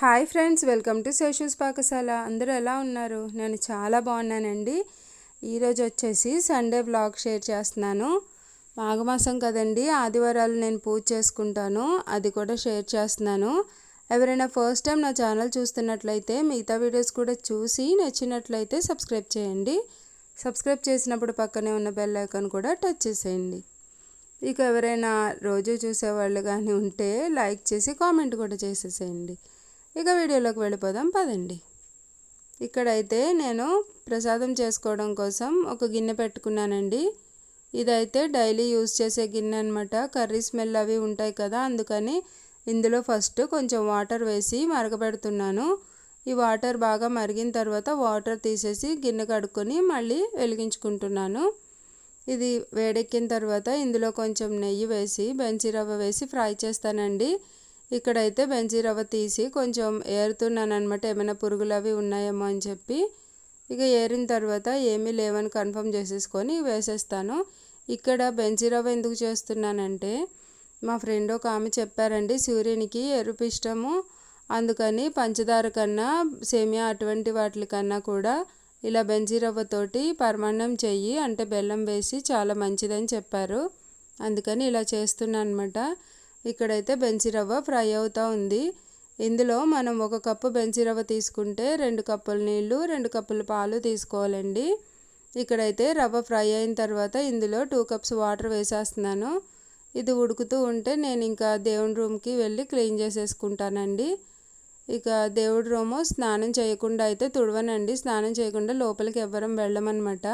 Hi friends welcome to Seshu's Pakashala. అందరూ ఎలా ఉన్నారు? నేను చాలా బాగున్నానండి. ఈరోజు వచ్చేసి సండే వ్లాగ్ షేర్ చేస్తున్నాను. మాఘమాసం కదండి ఆదివారాలు నేను పూజ చేసుకుంటాను. అది కూడా షేర్ చేస్తున్నాను. ఎవరైనా ఫస్ట్ టైం నా ఛానల్ చూస్తున్నట్లయితే మిగతా వీడియోస్ కూడా చూసి నచ్చినట్లయితే సబ్స్క్రైబ్ చేయండి. సబ్స్క్రైబ్ చేసినప్పుడు పక్కనే ఉన్న బెల్ ఐకాన్ కూడా టచ్ చేసేయండి. ఇక ఎవరైనా రోజు చూసేవాళ్ళు కానీ ఉంటే లైక్ చేసి కామెంట్ కూడా చేసేసేయండి. ఇక వీడియోలోకి వెళ్ళిపోదాం పదండి. ఇక్కడైతే నేను ప్రసాదం చేసుకోవడం కోసం ఒక గిన్నె పెట్టుకున్నానండి. ఇదైతే డైలీ యూజ్ చేసే గిన్నె అనమాట కర్రీ స్మెల్ అవి ఉంటాయి కదా అందుకని ఇందులో ఫస్ట్ కొంచెం వాటర్ వేసి మరగబెడుతున్నాను. ఈ వాటర్ బాగా మరిగిన తర్వాత వాటర్ తీసేసి గిన్నె కడుక్కొని మళ్ళీ వెలిగించుకుంటున్నాను. ఇది వేడెక్కిన తర్వాత ఇందులో కొంచెం నెయ్యి వేసి బెంచి రవ్వ వేసి ఫ్రై చేస్తానండి. ఇక్కడైతే బెంజీ రవ్వ తీసి కొంచెం ఏరుతున్నాను అనమాట ఏమైనా పురుగులు అవి ఉన్నాయేమో అని చెప్పి ఇక ఏరిన తర్వాత ఏమీ లేవని కన్ఫర్మ్ చేసేసుకొని వేసేస్తాను. ఇక్కడ బెంజీ రవ్వ ఎందుకు చేస్తున్నానంటే మా ఫ్రెండ్ ఒక ఆమె చెప్పారండి సూర్యునికి ఎరుపు ఇష్టము. అందుకని పంచదార కన్నా సేమియా అటువంటి వాటి కన్నా కూడా ఇలా బెంజీరవ్వతోటి పరమాన్నం చెయ్యి అంటే బెల్లం వేసి చాలా మంచిదని చెప్పారు. అందుకని ఇలా చేస్తున్నాను అనమాట ఇక్కడైతే బెంచి రవ్వ ఫ్రై అవుతూ ఉంది. ఇందులో మనం ఒక కప్పు బెంచి రవ్వ తీసుకుంటే రెండు కప్పుల నీళ్ళు రెండు కప్పుల పాలు తీసుకోవాలండి. ఇక్కడైతే రవ్వ ఫ్రై అయిన తర్వాత ఇందులో టూ కప్స్ వాటర్ వేసేస్తున్నాను. ఇది ఉడుకుతూ ఉంటే నేను ఇంకా దేవుడి రూమ్కి వెళ్ళి క్లీన్ చేసేసుకుంటానండి. ఇక దేవుడి రూము స్నానం చేయకుండా అయితే తుడవనండి. స్నానం చేయకుండా లోపలికి ఎవ్వరం వెళ్ళమన్నమాట.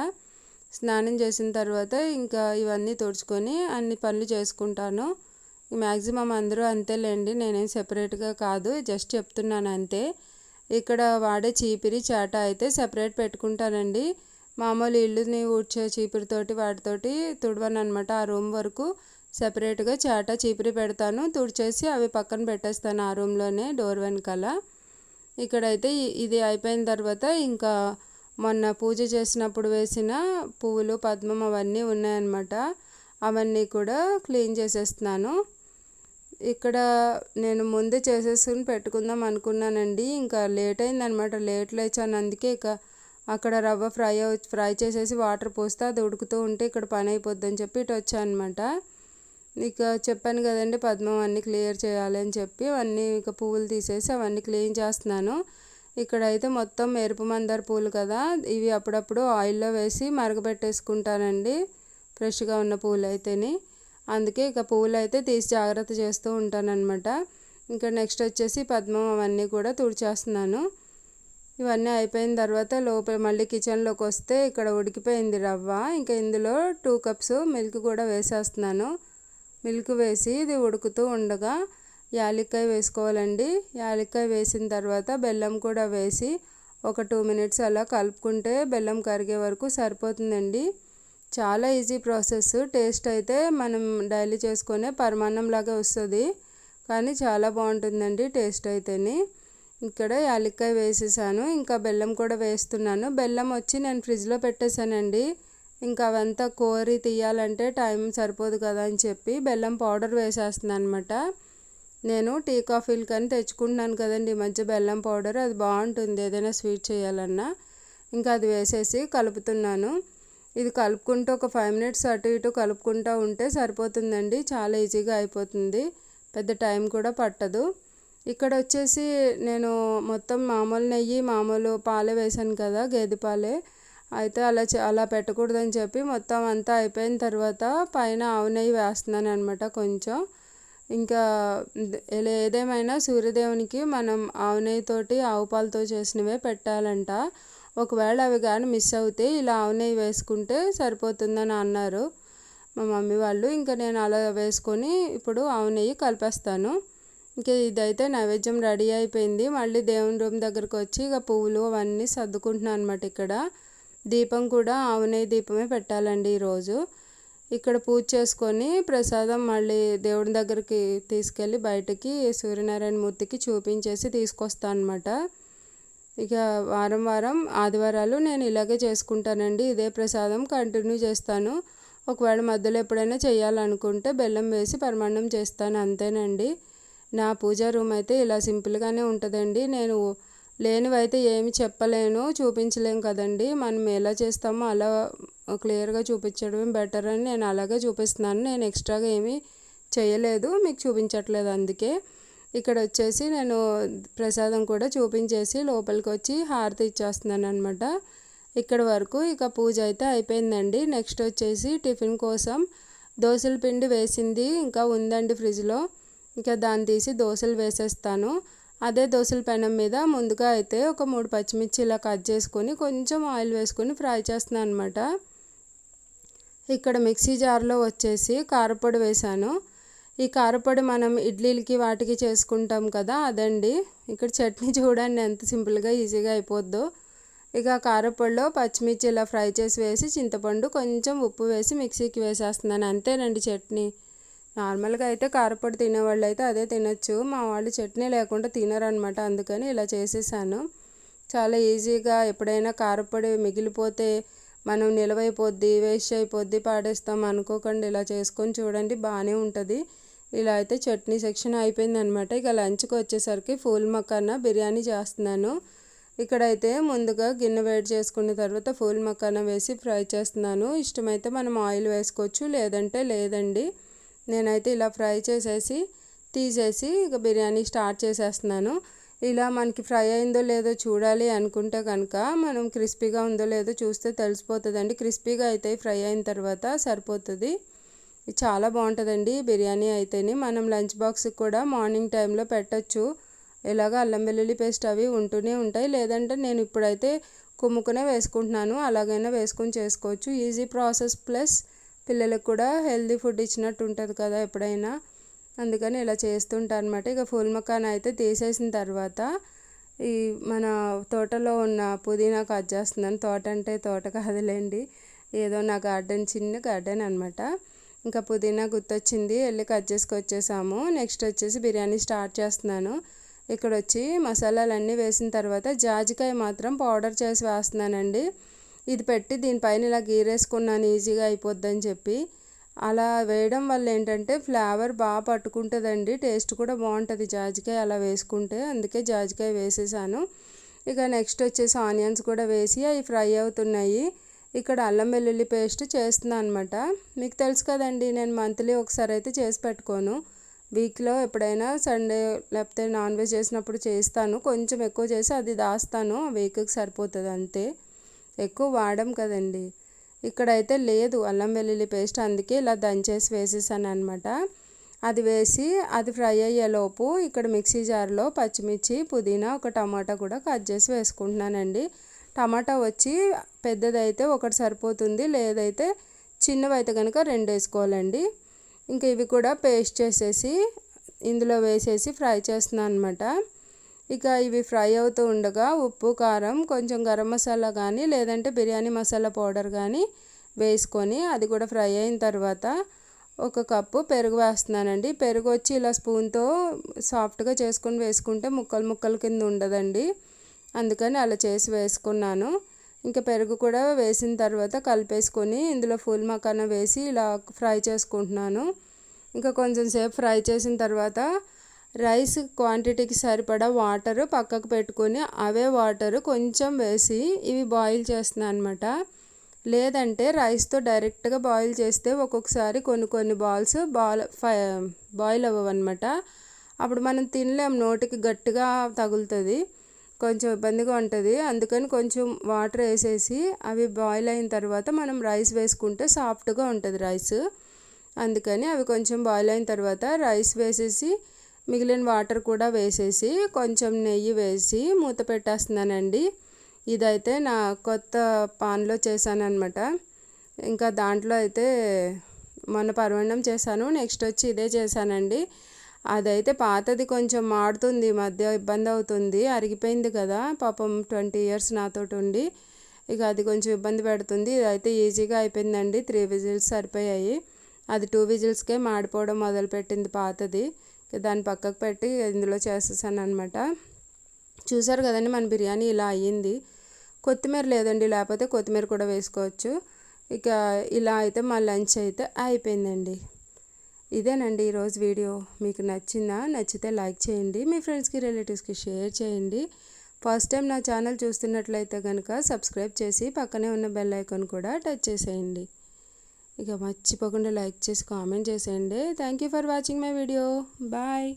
స్నానం చేసిన తర్వాత ఇంకా ఇవన్నీ తుడుచుకొని అన్ని పనులు చేసుకుంటాను. మ్యాక్సిమం అందరూ అంతేలేండి నేనేం సెపరేట్గా కాదు జస్ట్ చెప్తున్నాను అంతే. ఇక్కడ వాడే చీపిరి చాట అయితే సెపరేట్ పెట్టుకుంటానండి. మామూలు ఇల్లుని ఊడ్చే చీపిరితోటి వాటితోటి తుడవను అనమాట ఆ రూమ్ వరకు. సెపరేట్గా చాట చీపిరి పెడతాను తుడిచేసి అవి పక్కన పెట్టేస్తాను ఆ రూమ్లోనే డోర్ వెనకాల. ఇక్కడైతే ఇది అయిపోయిన తర్వాత ఇంకా మొన్న పూజ చేసినప్పుడు వేసిన పువ్వులు పద్మం అవన్నీ ఉన్నాయన్నమాట. అవన్నీ కూడా క్లీన్ చేసేస్తున్నాను. ఇక్కడ నేను ముందే చేసేసుకుని పెట్టుకుందాం అనుకున్నానండి. ఇంకా లేట్ అయిందనమాట లేట్ లేచాను అందుకే ఇక అక్కడ రవ్వ ఫ్రై ఫ్రై చేసేసి వాటర్ పోస్తే అది ఉడుకుతూ ఉంటే ఇక్కడ పని అయిపోద్దని చెప్పి ఇటు వచ్చాను అనమాట ఇక చెప్పాను కదండి పద్మం అన్నీ క్లియర్ చేయాలి అని చెప్పి అవన్నీ ఇక పువ్వులు తీసేసి అవన్నీ క్లీన్ చేస్తున్నాను. ఇక్కడైతే మొత్తం ఎరుపు మందార పూలు కదా ఇవి అప్పుడప్పుడు ఆయిల్లో వేసి మరగబెట్టేసుకుంటానండి. ఫ్రెష్గా ఉన్న పూలు అయితేనే అందుకే ఇక పువ్వులు అయితే తీసి జాగ్రత్త చేస్తూ ఉంటానన్నమాట. ఇంకా నెక్స్ట్ వచ్చేసి పద్మం అవన్నీ కూడా తుడిచేస్తున్నాను. ఇవన్నీ అయిపోయిన తర్వాత లోపల మళ్ళీ కిచెన్లోకి వస్తే ఇక్కడ ఉడికిపోయింది రవ్వ. ఇంకా ఇందులో టూ కప్స్ మిల్క్ కూడా వేసేస్తున్నాను. మిల్క్ వేసి ఇది ఉడుకుతూ ఉండగా యాలక్కాయ వేసుకోవాలండి. యాలక్కాయ వేసిన తర్వాత బెల్లం కూడా వేసి ఒక టూ మినిట్స్ అలా కలుపుకుంటే బెల్లం కరిగే వరకు సరిపోతుందండి. చాలా ఈజీ ప్రాసెస్. టేస్ట్ అయితే మనం డైలీ చేసుకునే పరమాన్నం లాగా వస్తుంది. కానీ చాలా బాగుంటుందండి టేస్ట్ అయితేని. ఇక్కడ యాలక్కాయ వేసేసాను ఇంకా బెల్లం కూడా వేస్తున్నాను. బెల్లం వచ్చి నేను ఫ్రిడ్జ్లో పెట్టేశానండి ఇంకా అవంతా కోరి తీయాలంటే టైం సరిపోదు కదా అని చెప్పి బెల్లం పౌడర్ వేసేస్తున్నాను అనమాట నేను టీ కాఫీలు కానీ తెచ్చుకుంటున్నాను కదండి ఈ మధ్య బెల్లం పౌడర్. అది బాగుంటుంది ఏదైనా స్వీట్ చేయాలన్నా. ఇంకా అది వేసేసి కలుపుతున్నాను. ఇది కలుపుకుంటూ ఒక ఫైవ్ మినిట్స్ అటు ఇటు కలుపుకుంటూ ఉంటే సరిపోతుందండి. చాలా ఈజీగా అయిపోతుంది. పెద్ద టైం కూడా పట్టదు. ఇక్కడ వచ్చేసి నేను మొత్తం మామూలు నెయ్యి మామూలు పాలే వేసాను కదా గేదె పాలే. అయితే అలా అలా పెట్టకూడదని చెప్పి మొత్తం అంతా అయిపోయిన తర్వాత పైన ఆవు నెయ్యి వేస్తున్నాను అనమాట కొంచెం. ఇంకా ఏదేమైనా సూర్యదేవునికి మనం ఆవు నెయ్యితోటి ఆవు పాలతో చేసినవే పెట్టాలంట. ఒకవేళ అవి కానీ మిస్ అవుతే ఇలా ఆవు నెయ్యి వేసుకుంటే సరిపోతుందని అన్నారు. మా మమ్మీ వాళ్ళు ఇంకా నేను అలా వేసుకొని ఇప్పుడు ఆవు నెయ్యి కలిపేస్తాను. ఇంకా ఇదైతే నైవేద్యం రెడీ అయిపోయింది. మళ్ళీ దేవుని రూమ్ దగ్గరకు వచ్చి ఇక పువ్వులు అవన్నీ సర్దుకుంటున్నాను అనమాట ఇక్కడ. దీపం కూడా ఆవు నెయ్యి దీపమే పెట్టాలండి ఈరోజు. ఇక్కడ పూజ చేసుకొని ప్రసాదం మళ్ళీ దేవుడి దగ్గరికి తీసుకెళ్ళి బయటకి సూర్యనారాయణ మూర్తికి చూపించేసి తీసుకొస్తాను అనమాట ఇక వారం వారం ఆదివారాలు నేను ఇలాగే చేసుకుంటానండి. ఇదే ప్రసాదం కంటిన్యూ చేస్తాను. ఒకవేళ మధ్యలో ఎప్పుడైనా చేయాలనుకుంటే బెల్లం వేసి పరమాన్నం చేస్తాను. అంతేనండి. నా పూజా రూమ్ అయితే ఇలా సింపుల్గానే ఉంటుందండి. నేను లేనివైతే ఏమి చెప్పలేను చూపించలేము కదండి. మనం ఎలా చేస్తామో అలా క్లియర్గా చూపించడమే బెటర్ అని నేను అలాగే చూపిస్తున్నాను. నేను ఎక్స్ట్రాగా ఏమీ చేయలేదు మీకు చూపించట్లేదు అందుకే. ఇక్కడ వచ్చేసి నేను ప్రసాదం కూడా చూపించేసి లోపలికి వచ్చి హారతి ఇచ్చేస్తున్నాను అనమాట ఇక్కడ వరకు ఇక పూజ అయితే అయిపోయిందండి. నెక్స్ట్ వచ్చేసి టిఫిన్ కోసం దోశల పిండి వేసింది ఇంకా ఉందండి ఫ్రిడ్జ్లో. ఇంకా దాన్ని తీసి దోశలు వేసేస్తాను. అదే దోశల పెనం మీద ముందుగా అయితే ఒక మూడు పచ్చిమిర్చి ఇలా కట్ చేసుకొని కొంచెం ఆయిల్ వేసుకొని ఫ్రై చేస్తున్నాను అనమాట ఇక్కడ మిక్సీ జార్లో వచ్చేసి కారపొడి వేశాను ఈ కారపొడి మనం ఇడ్లీలకి వాటికి చేసుకుంటాం కదా అదండి. ఇక్కడ చట్నీ చూడండి ఎంత సింపుల్గా ఈజీగా అయిపోద్దో. ఇక కారపొడిలో పచ్చిమిర్చి ఇలా ఫ్రై చేసి వేసి చింతపండు కొంచెం ఉప్పు వేసి మిక్సీకి వేసేస్తున్నాను. అంతేనండి చట్నీ. నార్మల్గా అయితే కారపొడి తినేవాళ్ళు అయితే అదే తినొచ్చు. మా వాళ్ళు చట్నీ లేకుండా తినరనమాట అందుకని ఇలా చేసేసాను. చాలా ఈజీగా ఎప్పుడైనా కారపొడి మిగిలిపోతే మనం నిలవైపోద్ది వేస్ట్ అయిపోద్ది పాడేస్తాం అనుకోకుండా. ఇలా చేసుకొని చూడండి బాగానే ఉంటుంది. ఇలా అయితే చట్నీ సెక్షన్ అయిపోయింది అనమాట ఇక లంచ్కి వచ్చేసరికి ఫూల్ మకాన బిర్యానీ చేస్తున్నాను. ఇక్కడైతే ముందుగా గిన్నె వేడి చేసుకున్న తర్వాత ఫూల్ మకాన వేసి ఫ్రై చేస్తున్నాను. ఇష్టమైతే మనం ఆయిల్ వేసుకోవచ్చు లేదంటే లేదండి. నేనైతే ఇలా ఫ్రై చేసేసి తీసేసి ఇక బిర్యానీ స్టార్ట్ చేసేస్తున్నాను. ఇలా మనకి ఫ్రై అయిందో లేదో చూడాలి అనుకుంటే కనుక మనం క్రిస్పీగా ఉందో లేదో చూస్తే తెలిసిపోతుందండి. క్రిస్పీగా అయితే ఫ్రై అయిన తర్వాత సరిపోతుంది. చాలా బాగుంటుందండి బిర్యానీ అయితేనే. మనం లంచ్ బాక్స్కి కూడా మార్నింగ్ టైంలో పెట్టచ్చు. ఇలాగ అల్లం వెల్లుల్లి పేస్ట్ అవి ఉంటూనే ఉంటాయి. లేదంటే నేను ఇప్పుడైతే కుమ్ముకునే వేసుకుంటున్నాను. అలాగైనా వేసుకొని చేసుకోవచ్చు. ఈజీ ప్రాసెస్ ప్లస్ పిల్లలకు కూడా హెల్దీ ఫుడ్ ఇచ్చినట్టు ఉంటుంది కదా ఎప్పుడైనా. అందుకని ఇలా చేస్తుంటా అనమాట ఇక ఫుల్ మకాన్ అయితే తీసేసిన తర్వాత ఈ మన తోటలో ఉన్న పుదీనా కట్ చేస్తున్నాను. తోట అంటే తోట కాదులేండి. ఏదో నా గార్డెన్ చిన్న గార్డెన్ అనమాట ఇంకా పుదీనా గుర్తొచ్చింది వెళ్ళి కట్ చేసుకొచ్చేసాము. నెక్స్ట్ వచ్చేసి బిర్యానీ స్టార్ట్ చేస్తున్నాను. ఇక్కడ వచ్చి మసాలాలన్నీ వేసిన తర్వాత జాజికాయ మాత్రం పౌడర్ చేసి వేస్తున్నానండి. ఇది పెట్టి దీనిపైన ఇలా గీరేసుకున్నాను ఈజీగా అయిపోద్దని చెప్పి. అలా వేయడం వల్ల ఏంటంటే ఫ్లేవర్ బాగా పట్టుకుంటుందండి టేస్ట్ కూడా బాగుంటుంది జాజికాయ అలా వేసుకుంటే. అందుకే జాజికాయ వేసేసాను. ఇక నెక్స్ట్ వచ్చేసి ఆనియన్స్ కూడా వేసి అవి ఫ్రై అవుతున్నాయి. ఇక్కడ అల్లం వెల్లుల్లి పేస్ట్ చేస్తున్నాను అనమాట మీకు తెలుసు కదండి నేను మంత్లీ ఒకసారి అయితే చేసి పెట్టుకోను. వీక్లో ఎప్పుడైనా సండే లేకపోతే నాన్ వెజ్ చేసినప్పుడు చేస్తాను. కొంచెం ఎక్కువ చేసి అది దాస్తాను వీక్కి సరిపోతుంది అంతే. ఎక్కువ వాడం కదండి. ఇక్కడైతే లేదు అల్లం వెల్లుల్లి పేస్ట్ అందుకే ఇలా దంచేసి వేసేసాను అనమాట అది వేసి అది ఫ్రై అయ్యేలోపు ఇక్కడ మిక్సీ జార్లో పచ్చిమిర్చి పుదీనా ఒక టమాటా కూడా కట్ చేసి వేసుకుంటున్నానండి. టమాటా వచ్చి పెద్దదైతే ఒకటి సరిపోతుంది లేదైతే చిన్నవైతే కనుక రెండు వేసుకోవాలండి ఇంకా ఇవి కూడా పేస్ట్ చేసేసి ఇందులో వేసేసి ఫ్రై చేస్తున్నాను అనమాట ఇక ఇవి ఫ్రై అవుతూ ఉండగా ఉప్పు కారం కొంచెం గరం మసాలా కానీ లేదంటే బిర్యానీ మసాలా పౌడర్ కానీ వేసుకొని అది కూడా ఫ్రై అయిన తర్వాత ఒక కప్పు పెరుగు వేస్తున్నానండి. పెరుగు వచ్చి ఇలా స్పూన్తో సాఫ్ట్గా చేసుకొని వేసుకుంటే ముక్కలు ముక్కలు కింద ఉండదండి. అందుకని అలా చేసి వేసుకున్నాను. ఇంకా పెరుగు కూడా వేసిన తర్వాత కలిపేసుకొని ఇందులో ఫుల్ మకాన వేసి ఇలా ఫ్రై చేసుకుంటున్నాను. ఇంకా కొంచెం సేపు ఫ్రై చేసిన తర్వాత రైస్ క్వాంటిటీకి సరిపడా వాటర్ పక్కకు పెట్టుకొని అవే వాటర్ కొంచెం వేసి ఇవి బాయిల్ చేస్తున్నాను అనమాట లేదంటే రైస్తో డైరెక్ట్గా బాయిల్ చేస్తే ఒక్కొక్కసారి కొన్ని కొన్ని బాల్స్ బాల్ బాయిల్ అవ్వవన్నమాట. అప్పుడు మనం తినలేం నోటికి గట్టిగా తగులుతుంది. కొంచెం ఇబ్బందిగా ఉంటుంది. అందుకని కొంచెం వాటర్ వేసేసి అవి బాయిల్ అయిన తర్వాత మనం రైస్ వేసుకుంటే సాఫ్ట్గా ఉంటుంది రైస్ అందుకని అవి కొంచెం బాయిల్ అయిన తర్వాత రైస్ వేసేసి మిగిలిన వాటర్ కూడా వేసేసి కొంచెం నెయ్యి వేసి మూత పెట్టేస్తున్నానండి. ఇదైతే నా కొత్త పాన్లో చేశానమాట ఇంకా దాంట్లో అయితే మొన్న పర్వణం చేశాను నెక్స్ట్ వచ్చి ఇదే చేశానండి. అదైతే పాతది కొంచెం మాడుతుంది మధ్య ఇబ్బంది అవుతుంది అరిగిపోయింది కదా. పాపం ట్వంటీ ఇయర్స్ నాతో ఉండి ఇక అది కొంచెం ఇబ్బంది పెడుతుంది. ఇదైతే ఈజీగా అయిపోయిందండి. త్రీ విజిల్స్ సరిపోయాయి. అది టూ విజిల్స్కే మాడిపోవడం మొదలుపెట్టింది పాతది. దాన్ని పక్కకు పెట్టి ఇందులో చేసేసాను అనమాట చూసారు కదండి మన బిర్యానీ ఇలా అయ్యింది. కొత్తిమీర లేదండి లేకపోతే కొత్తిమీర కూడా వేసుకోవచ్చు. ఇక ఇలా అయితే మా లంచ్ అయితే అయిపోయిందండి. ఇదేనండి ఈరోజు వీడియో. మీకు నచ్చిందా? నచ్చితే లైక్ చేయండి. మీ ఫ్రెండ్స్కి రిలేటివ్స్కి షేర్ చేయండి. ఫస్ట్ టైం నా ఛానల్ చూస్తున్నట్లయితే కనుక సబ్స్క్రైబ్ చేసి పక్కనే ఉన్న బెల్ ఐకాన్ కూడా టచ్ చేసేయండి. ఇక మర్చిపోకుండా లైక్ చేసి కామెంట్ చేసేయండి. Thank you for watching my video. Bye.